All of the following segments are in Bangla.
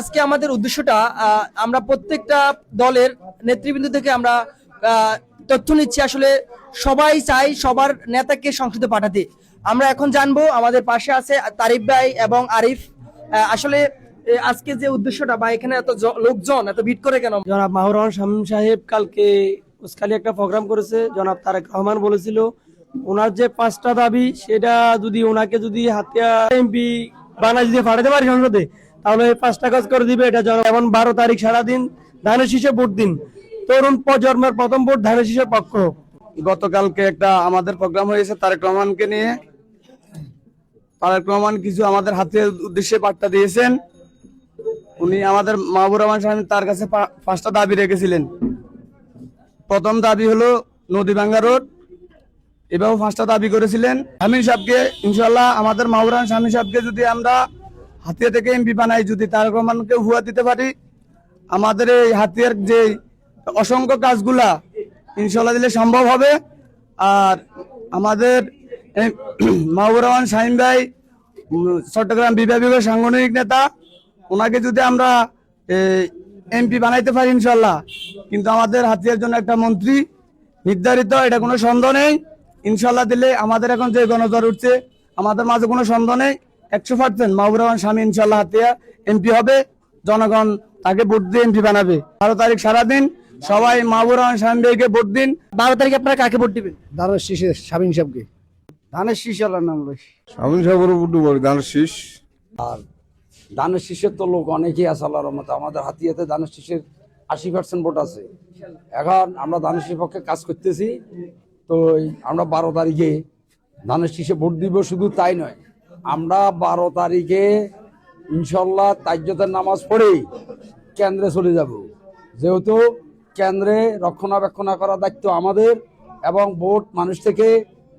আজকে আমাদের উদ্দেশ্যটা আমরা প্রত্যেকটা দলের নেতৃবৃন্দ থেকে আমরা তথ্য নিচ্ছি। আসলে সবাই চাই সবার নেতাকে সংসদে পাঠাতে। আমরা এখন জানব, আমাদের পাশে আছে তারিফ ভাই এবং আরিফ। আসলে আজকে যে উদ্দেশ্যটা বা এখানে এত লোকজন এত ভিড় করে কেন? জনাব মাহুর সাহেব কালকে উসকালি একটা প্রোগ্রাম করেছে। জনাব তারেক রহমান বলেছিল ওনার যে পাঁচটা দাবি, সেটা যদি ওনাকে যদি হাতিয়া এমপি বানাই যদি পাঠাতে পারি সংসদে, তাহলে পাঁচটা কাজ করে দিবে। এটা যেমন বারো তারিখ সারাদিন ধানের শীষে ভোট দিন। তরুণ প্রজন্মের প্রথম ভোট ধানের শীষের পক্ষ। গতকালকে একটা আমাদের প্রোগ্রাম হয়েছে, তারেক রহমানকে নিয়ে। তারেক রহমান কিছু আমাদের হাতে উদ্দেশ্যে বার্তা দিয়েছেন। উনি আমাদের মাহবুর রহমান সাহেব তার কাছে পাঁচটা দাবি রেখেছিলেন। প্রথম দাবি হলো নদী ভাঙ্গা রোড এভাবে পাঁচটা দাবি করেছিলেন। আমির সাহেবকে ইনশাল্লাহ আমাদের মাহবুর রহমান স্বামী সাহেবকে যদি আমরা হাতিয়া থেকে এমপি বানাই, যদি তারেক রহমানকে হুয়া দিতে পারি, আমাদের এই হাতিয়ার যে অসংখ্য কাজগুলা ইনশাল্লাহ দিলে সম্ভব হবে। আর আমাদের মাহবুর রহমান শাহিন ভাই চট্টগ্রাম বিভাগীয় সাংগঠনিক নেতা, ওনাকে যদি আমরা এমপি বানাইতে পারি ইনশাল্লাহ কিন্তু আমাদের হাতিয়ার জন্য একটা মন্ত্রী নির্ধারিত, এটা কোনো সন্দেহ নেই। ইনশাল্লাহ দিলে আমাদের এখন যে গণজোয়ার উঠছে আমাদের মাঝে কোনো সন্দেহ নেই। একশো পার্সেন্ট মাহবুর রহমান স্বামী ইনশাল্লাহ হাতিয়া এমপি হবে। জনগণ তাকে ভোট দিয়ে এমপি বানাবে। বারো তারিখ সারাদিন সবাই মাহবুর রহমান স্বামী ভাইকে ভোট দিন। বারো তারিখে আপনারা কাকে ভোট দিবেন? ধানের শীষে শামীম সাহেবকে। ধানের শীষ আল্লাহর নাম লইস স্বামী সাহেবের উপর ডুবার ধানের শীষ। আর ধানের শীষের তো লোক অনেকেই আছে আল্লাহর রহমতে। আমাদের হাতিয়াতে ধানের শীষের আশি পার্সেন্ট ভোট আছে। এখন আমরা ধানের শীষের পক্ষে কাজ করতেছি। তো আমরা বারো তারিখে ধানের শীষে ভোট দিব, শুধু তাই নয়। আমরা বারো তারিখে ইনশাল্লাহ তাজ্যতের নামাজ পড়েই কেন্দ্রে চলে যাব। যেহেতু কেন্দ্রে রক্ষণাবেক্ষণ করার দায়িত্ব আমাদের এবং ভোট মানুষ থেকে,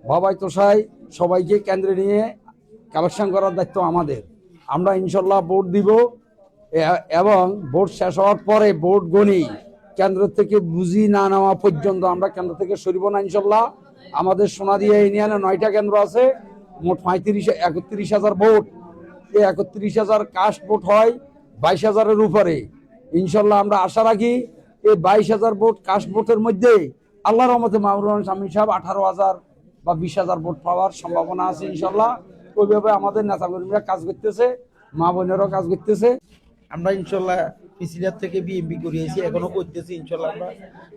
বাবাই তোষাই সবাইকে কেন্দ্রে নিয়ে কালেকশন করার দায়িত্ব আমাদের। আমরা ইনশাল্লাহ ভোট দিব এবং ভোট শেষ হওয়ার পরে ভোট গণি। কেন্দ্র থেকে বুঝি না নেওয়া পর্যন্ত আমরা কেন্দ্র থেকে সরিব না ইনশাল্লাহ। আমাদের সোনাদিয়া ইউনিয়নে নয়টা কেন্দ্র আছে, মোট পঁয়ত্রিশ, একত্রিশ হাজার ভোট। এই একত্রিশ হাজার কাস্ট ভোট হয় বাইশ হাজারের উপরে। ইনশাল্লাহ আমরা আশা রাখি এই বাইশ হাজার ভোট কাস্ট ভোটের মধ্যে আল্লাহ রহমতে মাহবুর রহমান স্বামী সাহেব আঠারো হাজার বা বিশ হাজার ভোট পাওয়ার সম্ভাবনা আছে ইনশাল্লাহ। ওইভাবে আমাদের নেতাকর্মীরা কাজ করতেছে, মা বোনেরাও কাজ করতেছে। আমরা ইনশাল্লাহ পিসিলিয়ার থেকে বিএমপি করিয়েছি, এখনও করতেছি ইনশাল্লাহ আমরা।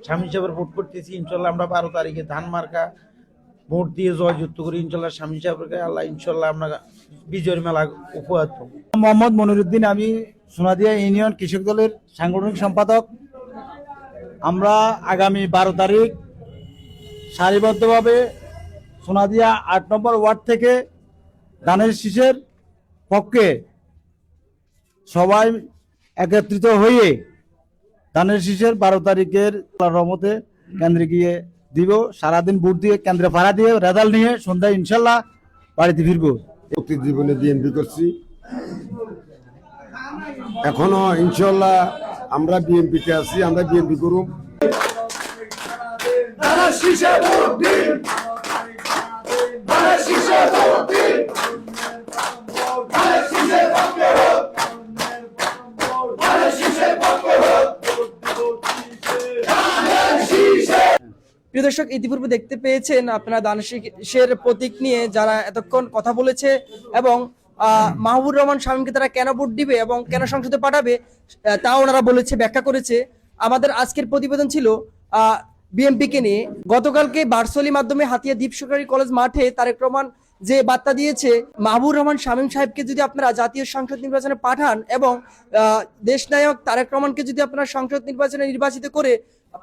স্বামী সাহেবের ভোট করতেছি, ইনশাল্লাহ আমরা বারো তারিখে ধান মার্কা, ভোট দিয়ে জয়যুক্ত করি, ইনশাল্লাহ স্বামী সাহেবকে আল্লাহ ইনশাল্লাহ আমরা বিজয়ের মেলা উপহার মোহাম্মদ মনিরুদ্দিন, আমি সোনাদিয়া ইউনিয়ন কৃষক দলের সাংগঠনিক সম্পাদক। আমরা আগামী বারো তারিখ সারিবদ্ধভাবে সোনাদিয়া আট নম্বর ওয়ার্ড থেকে ধানের শীষের পক্ষে সবাই একত্রিত হয়ে ধানের শীষের বারো তারিখের রহমতে কেন্দ্রে গিয়ে দিব সারাদিন ভোট দিয়ে কেন্দ্রে ভাড়া দিয়ে রেজাল্ট নিয়ে সন্ধ্যায় ইনশাল্লাহ বাড়িতে ফিরবো। প্রতি জীবনে বিএনপি করছি। এখনও ইনশাল্লাহ আমরা বিএনপিতে আছি আমরা বিএনপি করুম। প্রিয় দর্শক, ইতিপূর্বে দেখতে পেয়েছেন আপনারা দানসিকের প্রতীক নিয়ে যারা এতক্ষণ কথা বলেছে এবং মাহবুর রহমান স্বামীকে তারা কেন ভোট দিবে এবং কেন সংসদে পাঠাবে তা ওনারা বলেছে, ব্যাখ্যা করেছে। আমাদের আজকের প্রতিবেদন ছিল বিএমপিকে নিয়ে। গতকালকে বার্সলি মাধ্যমে হাতিয়া দ্বীপ সরকারি কলেজ মাঠে তারেক রহমান যে বার্তা দিয়েছে, মাহবুর রহমান শামীম সাহেবকে যদি আপনারা জাতীয় সংসদ নির্বাচনে পাঠান এবং দেশনায়ক তারেক রহমানকে যদি আপনারা সংসদ নির্বাচনে নির্বাচিত করে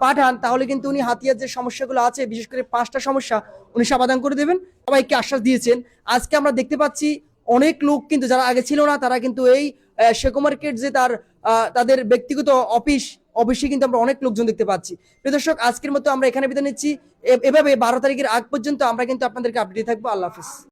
পাঠান, তাহলে কিন্তু উনি হাতিয়ার যে সমস্যাগুলো আছে, বিশেষ করে পাঁচটা সমস্যা, উনি সমাধান করে দেবেন। সবাইকে আশ্বাস দিয়েছেন। আজকে আমরা দেখতে পাচ্ছি অনেক লোক কিন্তু যারা আগে ছিল না, তারা কিন্তু এই শেকো মার্কেট যে তার তাদের ব্যক্তিগত অফিস অফিসে কিন্তু আমরা অনেক লোকজন দেখতে পাচ্ছি। প্রিয় দর্শক, আজকের মতো আমরা এখানে বিদায় নিচ্ছি। এভাবে বারো তারিখের আগ পর্যন্ত আমরা কিন্তু আপনাদেরকে আপডেট থাকব। আল্লাহ হাফিজ।